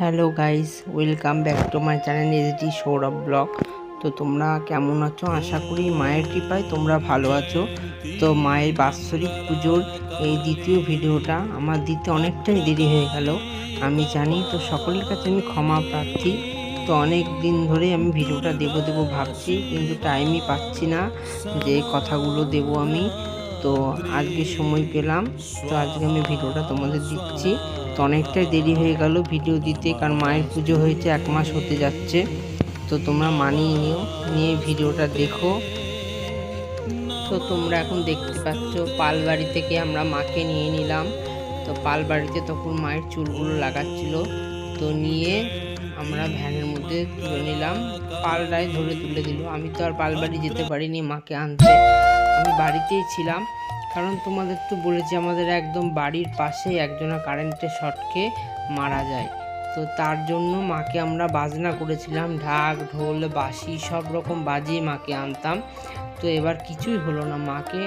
Hello guys, welcome back to my channel SD Sourav vlog. তো তোমরা কেমন আছো? আশা করি মায়ের কৃপায় তোমরা ভালো আছো। তো মায়ের বাৎসরিক পুজোর এই দ্বিতীয় ভিডিওটা আমার দিতে অনেকটাই দেরি হয়ে গেল। আমি জানি তো সকলের কাছে আমি ক্ষমা প্রার্থী। তো অনেক দিন ধরে আমি ভিডিওটা দেবো দেবো ভাবছি, কিন্তু টাইমই পাচ্ছি না যে কথাগুলো দেবো আমি। তো আজকে সময় পেলাম। তো আজকে আমি ভিডিওটা তোমাদের দিচ্ছি। তো অনেকটাই দেরি হয়ে গেল ভিডিও দিতে, কারণ মায়ের পুজো হয়েছে, এক মাস হতে যাচ্ছে। তো তোমরা মানিয়ে নিও, নিয়ে ভিডিওটা দেখো। তো তোমরা এখন দেখতে পাচ্ছ, পালবাড়ি থেকে আমরা মাকে নিয়ে নিলাম। তো পালবাড়িতে তখন মায়ের চুলগুলো লাগাচ্ছিল। তো নিয়ে আমরা ভ্যানের মধ্যে তুলে নিলাম। পালটায় ধরে তুলে দিল। আমি তো আর পালবাড়ি যেতে পারিনি, মাকে আনতে। আমি বাড়িতেই ছিলাম। কারণ তোমাদের তো বলেছি, আমাদের একদম বাড়ির পাশেই একজনা কারেন্টের শর্টকে মারা যায়। তো তার জন্য মাকে আমরা বাজনা করেছিলাম, ঢাক, ঢোল, বাঁশি, সব রকম বাজিয়ে মাকে আনতাম। তো এবার কিছুই হলো না, মাকে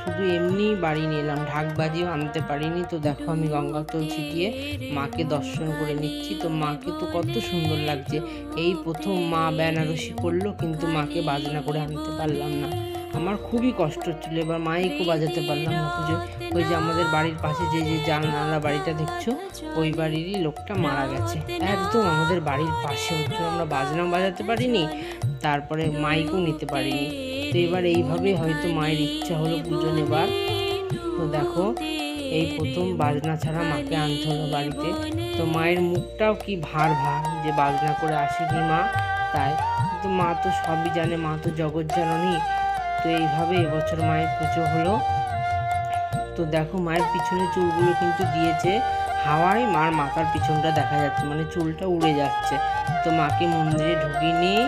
শুধু এমনি বাড়ি নিলাম ঢাক বাজিও আনতে পারিনি। তো দেখো আমি গঙ্গা তল ছিটিয়ে মাকে দর্শন করে নিচ্ছি। তো মাকে তো কত সুন্দর লাগছে। এই প্রথম মা বেনারসি করল কিন্তু মাকে বাজনা করে আনতে পারলাম না। আমার খুবই কষ্ট হচ্ছিল। এবার মাইকও বাজাতে পারলাম না পুজো। ওই যে আমাদের বাড়ির পাশে যে যে জানলা বাড়িটা দেখছ, ওই বাড়িরই লোকটা মারা গেছে। একদম আমাদের বাড়ির পাশে হচ্ছে, আমরা বাজনা বাজাতে পারিনি, তারপরে মাইকও নিতে পারিনি। তো এবার এইভাবে হয়তো মায়ের ইচ্ছা হলো পুজো নেবার। তো দেখো, এই প্রথম বাজনা ছাড়া মাকে আনতে হলো বাড়িতে। তো মায়ের মুখটাও কি ভার ভার যে বাজনা করে আসেনি মা, তাই। কিন্তু মা তো সবই জানে, মা তো জগৎ জননী তো এইভাবে এবছর মায়ের পুজো হলো। তো দেখো মায়ের পিছনে চুলগুলো কিন্তু দিয়েছে। হাওয়ায় মার মাথার পিছনটা দেখা যাচ্ছে মানে চুলটা উড়ে যাচ্ছে। তো মাকে মন্দিরে ঢুকিয়ে নিয়ে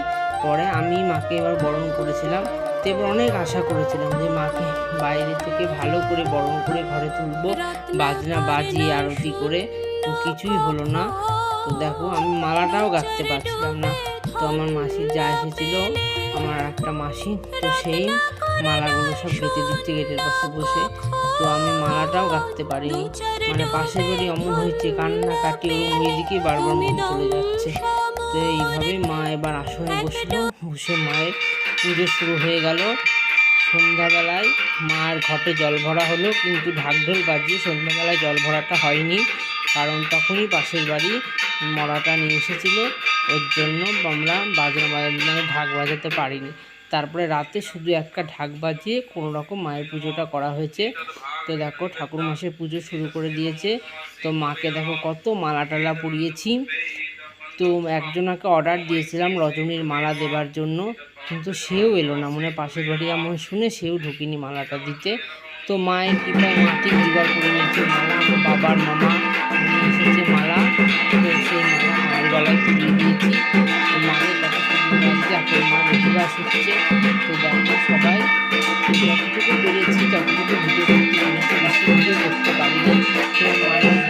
পরে আমি মাকে এবার বরণ করেছিলাম। তো এবার অনেক আশা করেছিলাম যে মাকে বাইরে থেকে ভালো করে বরণ করে ঘরে তুলবো, বাজনা বাজিয়ে আরতি করে। তো কিছুই হলো না। তো দেখো, আমি মালাটাও গাঁথতে পারছিলাম না। তো আমার মাসির যা এসেছিল, আমার একটা মাসি, তো সেই মালাগুলো সব গেঁথে দিচ্ছে গেটের পাশে বসে। তো আমি মালাটাও গাঁথতে পারিনি। মানে পাশের বাড়ি অমন হয়েছে কান্না কাটি ওরম ওই বারবার মন চলে যাচ্ছে। তো এইভাবে মা এবার আসনে বসল। বসে মায়ের পুজো শুরু হয়ে গেল। সন্ধ্যাবেলায় মার ঘটে জল ভরা হলো, কিন্তু ঢাকঢোল বাজিয়ে সন্ধ্যাবেলায় জল ভরাটা হয়নি। কারণ তখনই পাশের বাড়ি মরাটা নিয়ে এসেছিল। ওর জন্য আমরা বাজনা মানে ঢাক বাজাতে পারিনি। তারপরে রাতে শুধু একটা ঢাক বাজিয়ে কোনো রকম মায়ের পুজোটা করা হয়েছে। তো দেখো ঠাকুর মাসের পুজো শুরু করে দিয়েছে। তো মাকে দেখো কত মালা টালা পরিয়েছি। তো একজনাকে অর্ডার দিয়েছিলাম রজনীর মালা দেবার জন্য। কিন্তু সেও এলো না। মনে পাশের বাড়ি এমন শুনে সেও ঢুকিনি মালাটা দিতে। তো মায়ের কৃপায় মাটি জোগাড় করে নিয়েছে। মালা বাবার মামা। বেশিরভাগ হচ্ছে তো দেখো সবাই যতটুকু পেরেছি ততটুকু ভিডিও করতে পেরেছি বেশি ভিডিও করতে পারিনি। তো মায়ের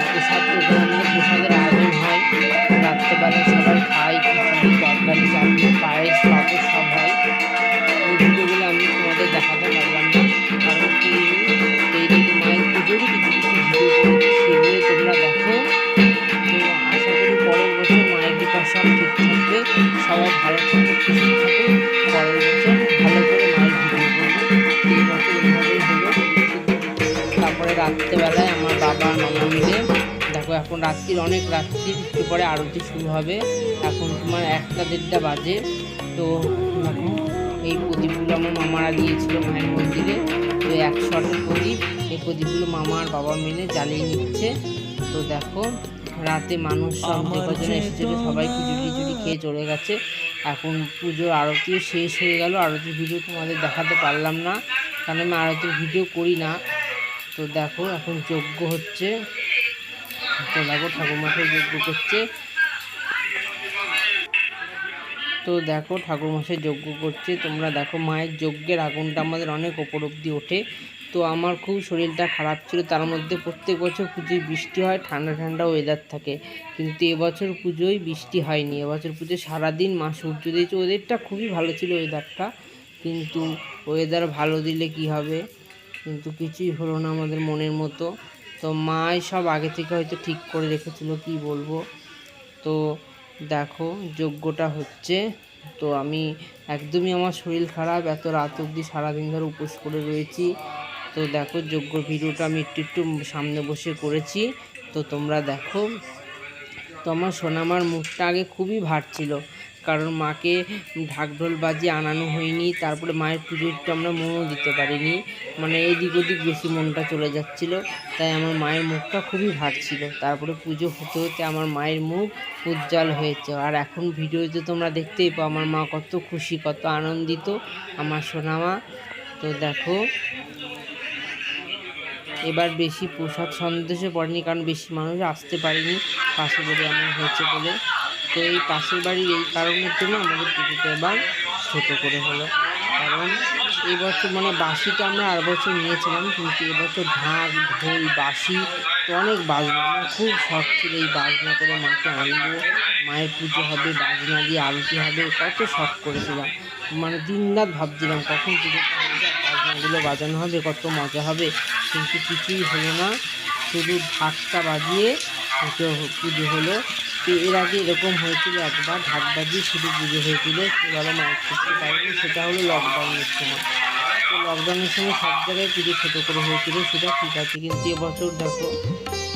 তারপরে রাত্রেবেলায় আমার বাবা মামা মিলে দেখো এখন রাত্রির অনেক রাত্রির একটু পরে আরতি শুরু হবে। এখন তোমার একটা দেড়টা বাজে তো দেখো এই প্রদীপগুলো আমার মামারা দিয়েছিল মায়ের মন্দিরে তো এক শটের প্রদীপ এই প্রদীপগুলো মামা আর বাবা মিলে জ্বালিয়ে নিচ্ছে। তো দেখো রাতে মানুষ সব যে এসেছিল সবাই খিচুড়ি খিচুড়ি খেয়ে চলে গেছে। এখন পুজোর আরতিও শেষ হয়ে গেল আরতির ভিডিও তোমাদের দেখাতে পারলাম না কারণ আমি আরতির ভিডিও করি না। তো দেখো, এখন যজ্ঞ হচ্ছে। তো দেখো ঠাকুরমশাই যজ্ঞ করছে। তো দেখো, ঠাকুরমশাই যজ্ঞ করছে। তোমরা দেখো, মায়ের যজ্ঞের আগুনটা আমাদের অনেক ওপর অব্দি ওঠে। তো আমার খুব শরীরটা খারাপ ছিল, তার মধ্যে প্রত্যেক বছর পুজোয় বৃষ্টি হয়, ঠান্ডা ঠান্ডা ওয়েদার থাকে। কিন্তু এবছর পুজোয় বৃষ্টি হয়নি। এবছর পুজোয় সারাদিন মা সূর্য দিয়েছে। ওয়েদারটা খুবই ভালো ছিল ওয়েদারটা কিন্তু ওয়েদার ভালো দিলে কি হবে? কিন্তু কিছুই হলো না আমাদের মনের মতো। তো মাই সব আগে থেকে হয়তো ঠিক করে রেখেছিল, কি বলব? তো দেখো, যজ্ঞটা হচ্ছে। তো আমি একদমই আমার শরীর খারাপ, এত রাত অবধি সারাদিন ধরে উপোস করে রয়েছি। তো দেখো, যজ্ঞ ভিডিওটা আমি একটু একটু সামনে বসে করেছি। তো তোমরা দেখো, তো আমার সোনামার মুখটা আগে খুবই ভার ছিল। কারণ মাকে ঢাকঢোল বাজিয়ে আনানো হয়নি, তারপরে মায়ের পুজো একটু আমরা মনও দিতে পারিনি। মানে এদিক ওদিক বেশি মনটা চলে যাচ্ছিল, তাই আমার মায়ের মুখটা খুবই ভার ছিল। তারপরে পুজো হতে হতে আমার মায়ের মুখ উজ্জ্বল হয়েছে। আর এখন ভিডিওতে তোমরা দেখতেই পাও আমার মা কত খুশি, কত আনন্দিত আমার সোনামা। তো দেখো, এবার বেশি প্রসাদ সন্দেশে পড়েনি, কারণ বেশি মানুষ আসতে পারেনি, পাশে বাড়ি এমন হয়েছে বলে। তো এই পাশের বাড়ির এই কারণের জন্য আমাদের পুজোটা এবার ছোটো করে হলো। কারণ এই বছর মানে বাসিটা আমরা আর বছর নিয়েছিলাম, কিন্তু এবছর ঢাক, ঢোল বাসি তো অনেক বাজনা। আমার খুব শখ ছিল এই বাজনা করে মাকে আনব। মায়ের পুজো হবে, বাজনা দিয়ে আরতি হবে, কত শখ করেছিলাম। মানে দিন রাত ভাবছিলাম কখন আর বাজনাগুলো বাজানো হবে, কত মজা হবে, কিন্তু কিছুই হলো না। শুধু ঢাকটা বাজিয়ে পুজো হলো। এর আগে এরকম হয়েছিল একবার ঢাক বাজিয়ে শুধু পুজো হয়েছিল। সেভাবে মাইক করতে পারিনি, সেটা হলো লকডাউনের সময়। তো লকডাউনের সময় সব জায়গায় পুজো ছোটো করে হয়েছিল, সেটা ঠিক আছে। কিন্তু এবছর দেখো,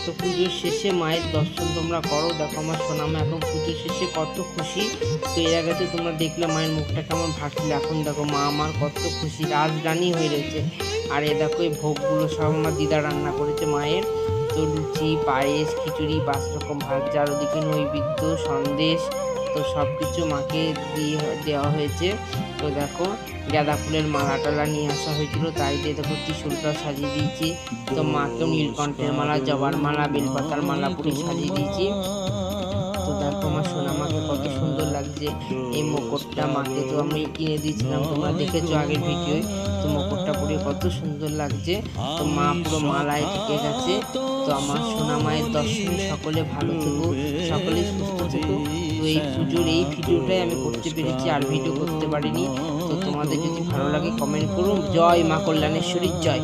তো পুজোর শেষে মায়ের দর্শন তোমরা করো। দেখো আমার সোনামা এখন পুজোর শেষে কত খুশি। তো এর আগে তো তোমরা দেখলে মায়ের মুখটা কেমন ভাসছিল এখন দেখো মা আমার কত খুশি, রাজরানী হয়ে রয়েছে। আর এ দেখো এই ভোগগুলো সব আমার দিদা রান্না করেছে মায়ের। লুচি, পায়েস, খিচুড়ি পাঁচ রকম ভাজা আর ওদিকে নৈবেদ্য সন্দেশ, তো সব কিছু মাকে দিয়ে দেওয়া হয়েছে। তো দেখো, গাঁদা ফুলের মালা টালা নিয়ে আসা হয়েছিল, তাই দিয়ে দেখো ত্রিশুলটা সাজিয়ে দিয়েছি। তো মাকেও নীলকণ্ঠের মালা, জবার মালা, বেলপাতার মালা পুরি সাজিয়ে দিয়েছি। তো দেখো আমার সোনা মাকে কত সুন্দর লাগছে এই মকরটা মাকে। তো আমি কিনে দিয়েছিলাম তোমরা দেখেছ আগের ভিডিওয়। তো মকরটা পরে কত সুন্দর লাগছে। তো মা পুরো মালায় ঢেকে গেছে। তো আমার সোনা মায়ের দর্শন সকলে ভালো থেকো সকলে সুস্থ থেকো। তো এই পুজোর এই ভিডিওটাই আমি করতে পেরেছি আর ভিডিও করতে পারিনি। তো তোমাদের যদি ভালো লাগে কমেন্ট করুন। জয় মা কল্যাণেশ্বরীর জয়।